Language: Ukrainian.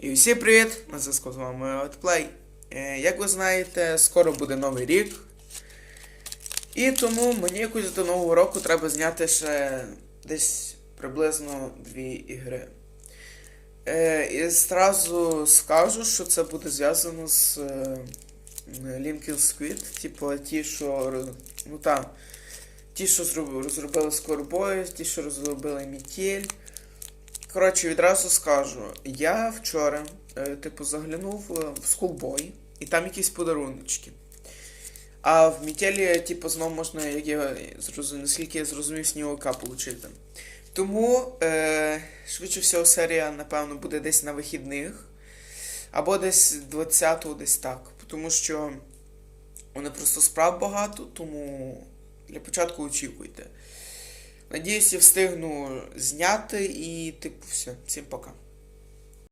І всім привіт! На зв'язку з вами Outplay. Е, Як ви знаєте, скоро буде новий рік. І тому мені якось до нового року треба зняти ще десь приблизно дві ігри. Е, І зразу скажу, що це буде зв'язано з е, Linkin Squid, типу ті, що ну там, ті, що розробили Scoreboy, ті, що розробили Мітєль. Коротше, відразу скажу, я вчора, е, типу, заглянув е, в Schoolboy, і там якісь подаруночки. А в Мітелі, типу, знову можна, як я зрозумів, наскільки я зрозумів, снігока отримати. Тому, е, швидше всього, серія, напевно, буде десь на вихідних. Або десь 20-го, десь так. Тому що мене просто справ багато, тому для початку очікуйте. Надіюсь, я встигну зняти і, типу, все. Всім пока.